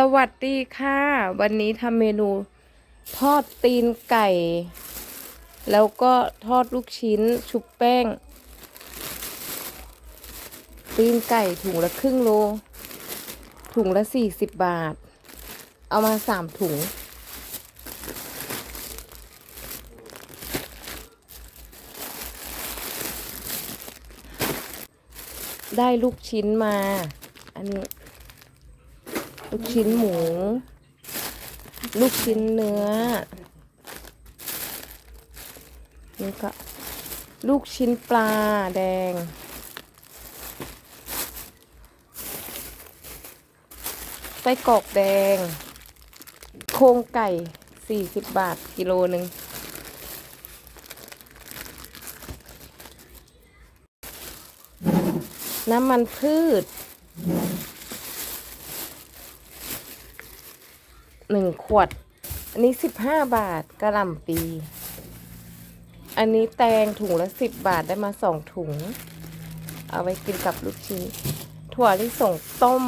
สวัสดีค่ะ วันนี้ทำเมนูทอดตีนไก่ แล้วก็ทอดลูกชิ้นชุบแป้ง ตีนไก่ถุงละครึ่งโล ถุงละสี่สิบบาท เอามาสามถุง ได้ลูกชิ้นมา อันนี้ ลูกชิ้นหมู ลูกชิ้นเนื้อ นี่ก็ลูกชิ้นปลาแดง ไส้กรอกแดง โครงไก่สี่สิบบาทกิโลหนึ่งน้ำมันพืช หนึ่งขวด อันนี้สิบห้าบาทกระหล่ำปี อันนี้แตงถุงละสิบบาทได้มาสองถุง เอาไว้กินกับลูกชิ้น ถั่วลิสงต้ม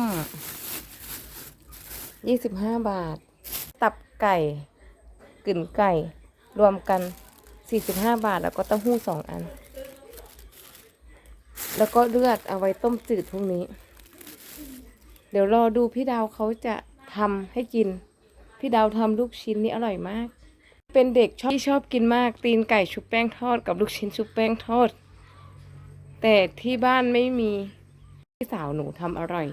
ยี่สิบห้าบาท ตับไก่กึ่นไก่ รวมกันสี่สิบห้าบาท แล้วก็เต้าหู้สองอัน แล้วก็เลือดเอาไว้ต้มจืดพรุ่งนี้ เดี๋ยวรอดูพี่ดาวเขาจะทำให้กิน พี่ดาวทำลูกชิ้นนี้อร่อยมาก เป็นเด็กชอบที่ชอบกินมากตีนไก่ชุบแป้งทอดกับลูกชิ้นชุบแป้งทอด แต่ที่บ้านไม่มี พี่สาวหนูทำอร่อย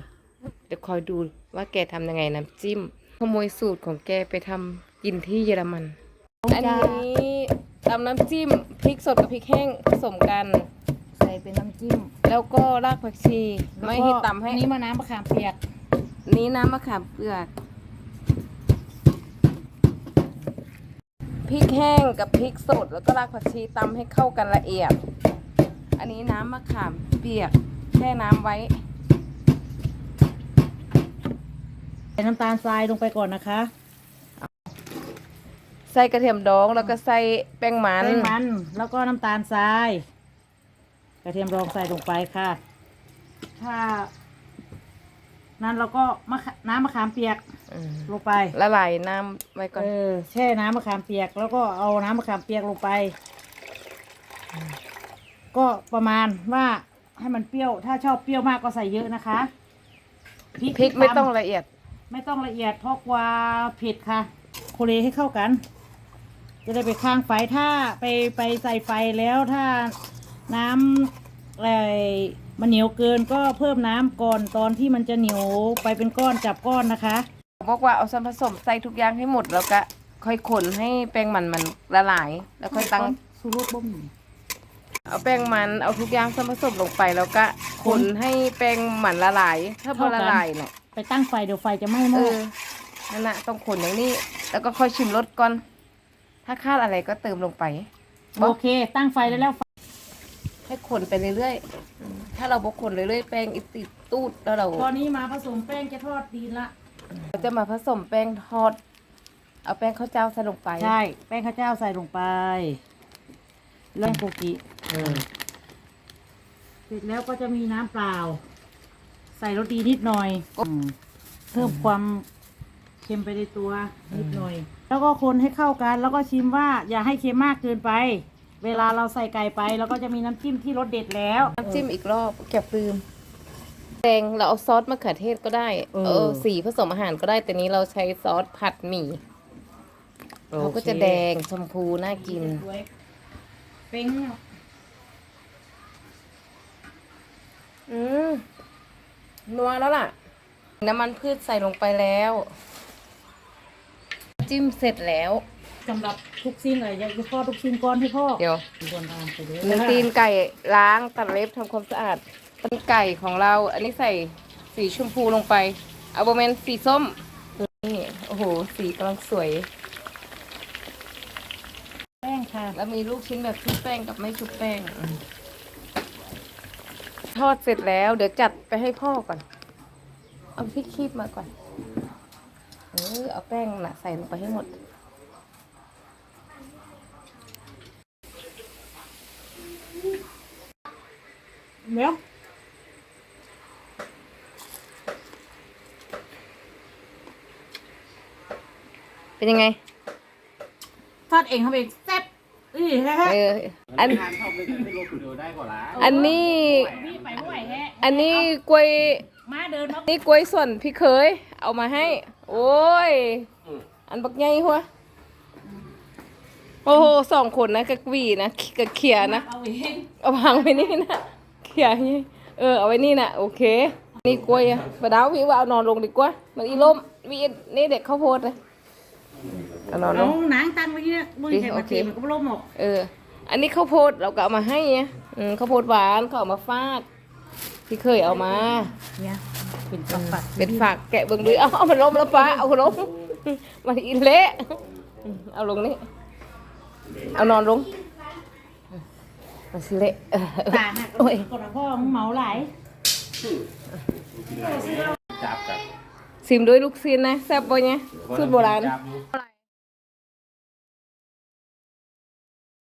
เดี๋ยวคอยดูว่าแกทำยังไงน้ำจิ้ม ขโมยสูตรของแกไปทำกินที่เยอรมัน อันนี้ตำน้ำจิ้มพริกสดกับพริกแห้งผสมกัน ใส่เป็นน้ำจิ้ม แล้วก็รากผักชีแล้วก็ไม่ให้ตำให้อันนี้มะน้ำมะขามเปียก นี้น้ำมะขามเปลือก พริกแห้งกับพริกสดแล้วก็รากผักชีตำให้เข้ากันละเอียด อันนี้น้ำมะขามเปียกแช่น้ำไว้ ใส่น้ำตาลทรายลงไปก่อนนะคะใส่กระเทียมดองแล้วก็ใส่แป้งมันแป้งมันแล้วก็น้ำตาลทราย กระเทียมดองใส่ลงไปค่ะ ถ้า นั้นเราก็มะขะน้ำมะขามเปียกอืมลงไป ละลายน้ำไว้ก่อนเออแช่น้ำมะขามเปียก แล้วก็เอาน้ำมะขามเปียกลงไป ก็ประมาณว่าให้มันเปรี้ยว ถ้าชอบเปรี้ยวมากก็ใส่เยอะนะคะพริกพริกไม่ที่ตำต้องละเอียด ไม่ต้องละเอียดเพราะกว่าเผ็ดค่ะ โคเลให้เข้ากัน จะได้ไปข้างไฟถ้าไปไปใส่ไฟแล้วถ้าน้ำอะไร มันเหนียวเกินก็เพิ่มน้ำก่อนตอนที่มันจะเหนียวไปเป็นก้อนจับก้อนนะคะบอกว่าเอาส่วนผสมใส่ทุกอย่างให้หมดแล้วก็ค่อยคนให้แป้งมันมันละลาย แล้วค่อยตั้งสูรสบ่มเอาแป้งมันเอาทุกอย่างส่วนผสมลงไปแล้วก็คนให้แป้งมันละลาย ถ้าพอละลายเนี่ยไปตั้งไฟเดี๋ยวไฟจะไหม้หเอม้ออนั่นน่ะต้องคนอย่างนี้ แล้วก็ค่อยชิมรสก่อน ถ้าคาดอะไรก็เติมลงไป โอเค ตั้งไฟได้แล้ว ให้คนไปเรื่อยๆอืม ถ้าเราบกคนเรื่อยๆแป้งอิติดตูดแล้วเราตอนนี้มาผสมแป้งจะทอดดีละเราจะมาผสมแป้งทอด เอาแป้งข้าวเจ้าใส่ลงไปใช่แป้งข้าวเจ้าใส่ลงไปเริ่มโกกิเออเสร็จแล้วก็จะมีน้ำเปล่า ใส่รสดีนิดหน่อยอืมเพิ่มความเค็มไปในตัวนิดหน่อย แล้วก็คนให้เข้ากัน แล้วก็ชิมว่าอย่าให้เค็มมากเกินไป เวลาเราใส่ไก่ไปเราก็จะมีน้ำจิ้มที่รสเด็ดแล้วน้ำจิ้มอีกรอบแกบลืมแดงเราเอาซอสมะเขือเทศก็ได้ เออ เออ สีผสมอาหารก็ได้ แต่นี้เราใช้ซอสผัดหมี่เขาก็จะแดงชมพูน่ากินสวยเป้งอืมนัวแล้วล่ะ น้ำมันพืชใส่ลงไปแล้ว จิ้มเสร็จแล้ว สำหรับทุกชิ้นเลยอยากจะทอดทุกชิ้นก้อนให้พ่อเดี๋ยวควรทานไปเลยหนึ่งตีนไก่ล้างตัดเล็บทำความสะอาดตีนไก่ของเรา อันนี้ใส่สีชมพูลงไปเอาโบเมนสีส้มนี่โอ้โห สีกำลังสวย แป้งค่ะแล้วมีลูกชิ้นแบบชุบแป้งกับไม่ชุบแป้ง ทอดเสร็จแล้ว เดี๋ยวจัดไปให้พ่อก่อน เอาพริกคีบมาก่อน เออเอาแป้งน่ะใส่ลงไปให้หมด เดี๋ยวเเป็นยังไง ทอดเองทำเองแซ่บอือแฮะเออ อันทานชอบเลยไม่ลบดูได้กว่าละอันนี้ พี่ไปไม่ไหวแฮะอันนี้กล้วย มาเดินมานี่กล้วยส่วนพี่เคย เอามาให้ โอ้ย อันบักใหญ่หัว โอ้โหสองคนนะกะกวีนะกะเขียนะ เอาเองเอาวางไว้นี่นะเขียนี่เออเอาไว้นี่นะโอเค นี่กล้วยอะปะดาววิว่าเอานอนลงดีกว่า มันอีล่มวินี่เด็กข้าวโพดเลยเอานอนลเอางหนังตั้งไว้เนี่ยมือใส่มาโอเค ตีมันก็ไม่ล้มหรอกเออ อันนี้ข้าวโพดเราก็เอามาให้ไงอืมข้าวโพดหวานเขาเอามาฟาดพี่เคยเอามา เนี่ย เป็นฝักฝักเป็นฝากแกะเบิ่งดูเอาเอามันล้มแล้วป้าเอาล้มมันอีเละเอาลงนี่เอานอนลงมันสิเละเออตาหักโอ้ยก่อนนะพ่อมึงเมาหลายจับกับซิมด้วยลูกซีนนะแซ่บบ่เนี่ยสูตรโบราณจับอยู่